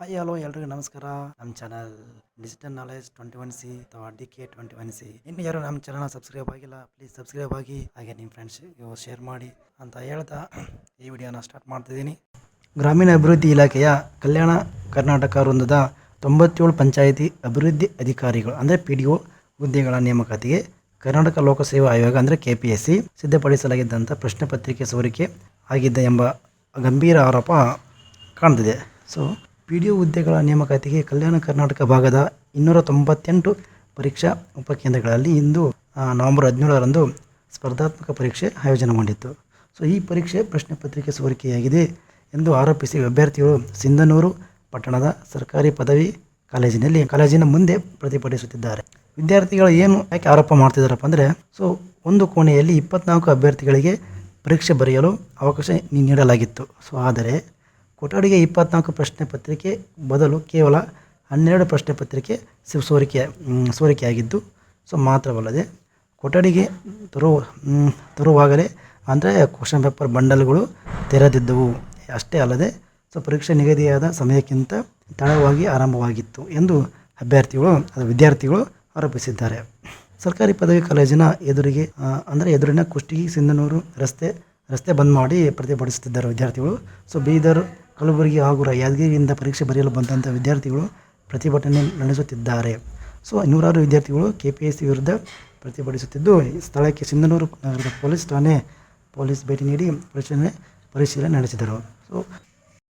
Hi hello ಎಲ್ರಿಗೂ ನಮಸ್ಕಾರ. ನಮ್ಮ channel digital knowledge twenty one C ಅಥವಾ D K twenty one C ಇನ್ನು ಯಾರು ನಮ್ಮ ಚಾನಲ್ನ ಸಬ್ಸ್ಕ್ರೈಬ್ ಆಗಿಲ್ಲ ಪ್ಲೀಸ್ ಸಬ್ಸ್ಕ್ರೈಬ್ ಆಗಿ, ಹಾಗೆ ನಿಮ್ಮ ಫ್ರೆಂಡ್ಸ್ಗೆ ಶೇರ್ ಮಾಡಿ ಅಂತ ಹೇಳ್ತಾ ಈ ವಿಡಿಯೋನ ಸ್ಟಾರ್ಟ್ ಮಾಡ್ತಿದ್ದೀನಿ ಗ್ರಾಮೀಣ ಅಭಿವೃದ್ಧಿ ಇಲಾಖೆಯ ಕಲ್ಯಾಣ ಕರ್ನಾಟಕ ವೃಂದದ ತೊಂಬತ್ತೇಳು ಪಂಚಾಯಿತಿ ಅಭಿವೃದ್ಧಿ ಅಧಿಕಾರಿಗಳು, ಅಂದರೆ ಪಿ ಡಿ ಒ ಹುದ್ದೆಗಳ ನೇಮಕಾತಿಗೆ ಕರ್ನಾಟಕ ಲೋಕಸೇವಾ ಆಯೋಗ, ಅಂದರೆ ಕೆ ಪಿ ಎಸ್ ಸಿ ಸಿದ್ಧಪಡಿಸಲಾಗಿದ್ದಂಥ ಪ್ರಶ್ನೆ ಪತ್ರಿಕೆ ಸೋರಿಕೆ ಆಗಿದ್ದ ಎಂಬ ಗಂಭೀರ ಆರೋಪ ಕಾಣ್ತಿದೆ. ಸೊ ಪಿ ಡಿ ಒ ಹುದ್ದೆಗಳ ನೇಮಕಾತಿಗೆ ಕಲ್ಯಾಣ ಕರ್ನಾಟಕ ಭಾಗದ ಇನ್ನೂರ ತೊಂಬತ್ತೆಂಟು ಪರೀಕ್ಷಾ ಉಪಕೇಂದ್ರಗಳಲ್ಲಿ ಇಂದು ನವೆಂಬರ್ ಹದಿನೇಳರಂದು ಸ್ಪರ್ಧಾತ್ಮಕ ಪರೀಕ್ಷೆ ಆಯೋಜನೆಗೊಂಡಿತ್ತು. ಸೊ, ಈ ಪರೀಕ್ಷೆ ಪ್ರಶ್ನೆ ಪತ್ರಿಕೆ ಸೋರಿಕೆಯಾಗಿದೆ ಎಂದು ಆರೋಪಿಸಿ ಅಭ್ಯರ್ಥಿಗಳು ಸಿಂಧನೂರು ಪಟ್ಟಣದ ಸರ್ಕಾರಿ ಪದವಿ ಕಾಲೇಜಿನಲ್ಲಿ, ಕಾಲೇಜಿನ ಮುಂದೆ ಪ್ರತಿಭಟಿಸುತ್ತಿದ್ದಾರೆ ವಿದ್ಯಾರ್ಥಿಗಳು ಏನು, ಯಾಕೆ ಆರೋಪ ಮಾಡ್ತಿದ್ದಾರಪ್ಪ ಅಂದರೆ, ಸೊ, ಒಂದು ಕೋಣೆಯಲ್ಲಿ ಇಪ್ಪತ್ನಾಲ್ಕು ಅಭ್ಯರ್ಥಿಗಳಿಗೆ ಪರೀಕ್ಷೆ ಬರೆಯಲು ಅವಕಾಶ ನೀಡಲಾಗಿತ್ತು. ಸೊ, ಆದರೆ ಕೊಠಡಿಗೆ ಇಪ್ಪತ್ನಾಲ್ಕು ಪ್ರಶ್ನೆ ಪತ್ರಿಕೆ ಬದಲು ಕೇವಲ ಹನ್ನೆರಡು ಪ್ರಶ್ನೆ ಪತ್ರಿಕೆ ಸಿ- ಸೋರಿಕೆ ಸೋರಿಕೆಯಾಗಿದ್ದು, ಸೊ ಮಾತ್ರವಲ್ಲದೆ ಕೊಠಡಿಗೆ ತರುವ ತರುವಾಗಲೇ ಅಂದರೆ ಕ್ವಶನ್ ಪೇಪರ್ ಬಂಡಲ್ಗಳು ತೆರೆದಿದ್ದವು. ಅಷ್ಟೇ ಅಲ್ಲದೆ, ಸೊ ಪರೀಕ್ಷೆ ನಿಗದಿಯಾದ ಸಮಯಕ್ಕಿಂತ ತಡವಾಗಿ ಆರಂಭವಾಗಿತ್ತು ಎಂದು ಅಭ್ಯರ್ಥಿಗಳು ವಿದ್ಯಾರ್ಥಿಗಳು ಆರೋಪಿಸಿದ್ದಾರೆ. ಸರ್ಕಾರಿ ಪದವಿ ಕಾಲೇಜಿನ ಎದುರಿಗೆ ಅಂದರೆ ಎದುರಿನ ಕುಷ್ಟಗಿ ಸಿಂಧನೂರು ರಸ್ತೆ ರಸ್ತೆ ಬಂದ್ ಮಾಡಿ ಪ್ರತಿಭಟಿಸುತ್ತಿದ್ದಾರೆ ವಿದ್ಯಾರ್ಥಿಗಳು. ಸೊ ಬೀದರ್ ಕಲಬುರಗಿ ಹಾಗೂ ಯಾದಗಿರಿಯಿಂದ ಪರೀಕ್ಷೆ ಬರೆಯಲು ಬಂದಂಥ ವಿದ್ಯಾರ್ಥಿಗಳು ಪ್ರತಿಭಟನೆ ನಡೆಸುತ್ತಿದ್ದಾರೆ. ಸೊ, ನೂರಾರು ವಿದ್ಯಾರ್ಥಿಗಳು ಕೆ ಪಿ ಎಸ್ ಸಿ ವಿರುದ್ಧ ಪ್ರತಿಭಟಿಸುತ್ತಿದ್ದು ಸ್ಥಳಕ್ಕೆ ಸಿಂಧನೂರು ನಗರದ ಪೊಲೀಸ್ ಠಾಣೆ ಪೊಲೀಸ್ ಭೇಟಿ ನೀಡಿ ಪರಿಶೀಲನೆ ಪರಿಶೀಲನೆ ನಡೆಸಿದರು. ಸೊ